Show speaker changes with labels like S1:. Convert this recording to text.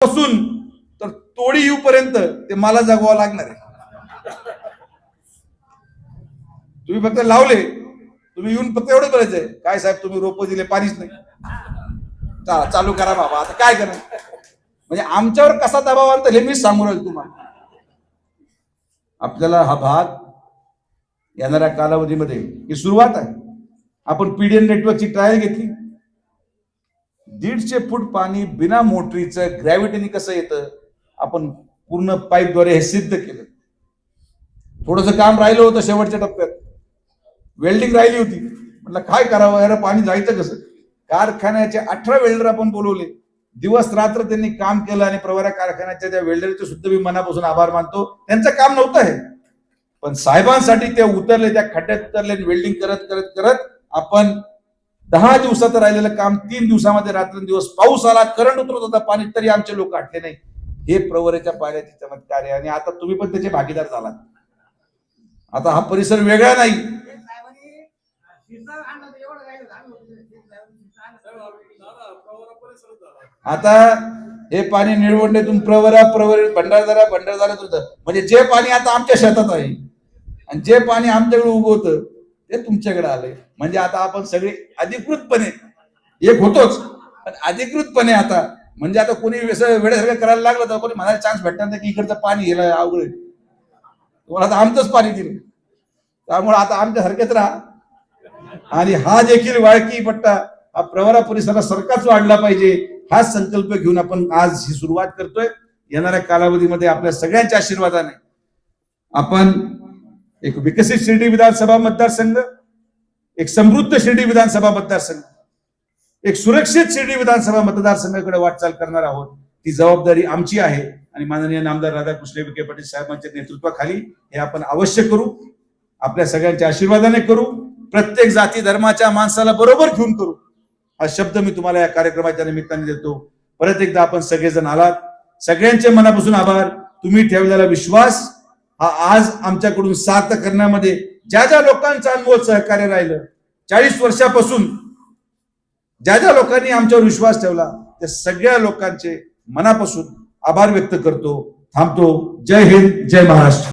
S1: पासून तर तोडी येऊपर्यंत ते मला जगवावं लागणार आहे. तुम्ही फक्त लावले तुम्ही येऊन फक्त एवढं करायचंय काय साहेब तुम्ही रोप दिले पाणीच नाही. चला चालू करा बाबा आता काय करा? म्हणजे आमच्यावर कसा दबाव आणतो हे मीच सांगू राहील तुम्हाला. आपल्याला हा भाग येणाऱ्या कालावधीमध्ये ही सुरुवात आहे. आपण पीडीएन नेटवर्कची ट्रायल घेतली. दीडशे फूट पाणी बिना मोटरीचं ग्रॅव्हिटीने कसं येतं? आपण पूर्ण पाईपद्वारे हे सिद्ध केलं. थोडंसं काम राहिलं होतं शेवटच्या टप्प्यात. वेल्डिंग राहिली होती. म्हटलं काय करावं? यार पाणी जायचं कसं? कारखान्याचे अठरा वेल्डर आपण बोलवले. दिवस रात्र त्यांनी काम केलं आणि प्रवरा कारखान्याच्या त्या वेल्डरचे सुद्धा मी मनापासून आभार मानतो. त्यांचं काम नव्हतं हे. पण साहेबांसाठी ते उतरले त्या खड्ड्यात उतरले वेल्डिंग करत करत करत आपण दहा दिवसाचं राहिलेलं काम तीन दिवसामध्ये रात्रंदिवस पाऊस आला करंट उतरत होता पाणी तरी आमचे लोक आटले नाही. हे प्रवरेच्या पाण्याचे चमत्कार आहे. आणि आता तुम्ही पण त्याचे भागीदार झालात. आता हा परिसर वेगळा नाही. आता हे पाणी निळवंडेतून प्रवरा प्रवर भंडारदारा भंडारदारा होत म्हणजे जे पाणी आता आमच्या शेतात आहे आणि जे पाणी आमच्याकडे उगवतं ते तुमच्याकडे आले. म्हणजे आता आपण सगळे अधिकृतपणे एक होतोच. पण अधिकृतपणे आता म्हणजे आता कोणी वेळेसारखं करायला लागलं तर कोणी म्हणायला चान्स भेटणार नाही की इकडचं पाणी गेलं अवघड आहे. तुम्हाला आता आमचंच पाणी दिलं. त्यामुळे आता आमच्या हरकत राहा. आणि हा देखील वाळकी पट्टा हा प्रवरा परिसरात सरकारच वाढला पाहिजे. हा संकल्प घेऊन आपण आज ही सुरुवात करतोय. येणाऱ्या कालावधीमध्ये आपल्या सगळ्यांच्या आशीर्वादाने आपण एक विकसित शिर्डी विधानसभा मतदारसंघ एक समृद्ध शिर्डी विधानसभा मतदारसंघ एक सुरक्षित शिर्डी विधानसभा मतदारसंघाकडे वाटचाल करणार आहोत. ती जबाबदारी आमची आहे आणि माननीय नामदार राधाकृष्ण विखे पाटील साहेबांच्या नेतृत्वाखाली हे आपण अवश्य करू. आपल्या सगळ्यांच्या आशीर्वादाने करू. प्रत्येक जाती धर्माच्या माणसाला बरोबर घेऊन करू. हा शब्द मी तुम्हाला या कार्यक्रमाच्या निमित्ताने देतो. परत एकदा आपण सगळेजण आलात. सगळ्यांचे मनापासून आभार. तुम्ही ठेवलेला विश्वास आज आमच्याकडून सार्थ करण्यामध्ये ज्या ज्या लोकांचं अनमोल सहकार्य राहिलं चाळीस वर्षापासून ज्या ज्या लोकांनी आमच्यावर विश्वास ठेवला त्या सगळ्या लोकांचे मनापासून आभार व्यक्त करतो. थांबतो. जय हिंद जय महाराष्ट्र.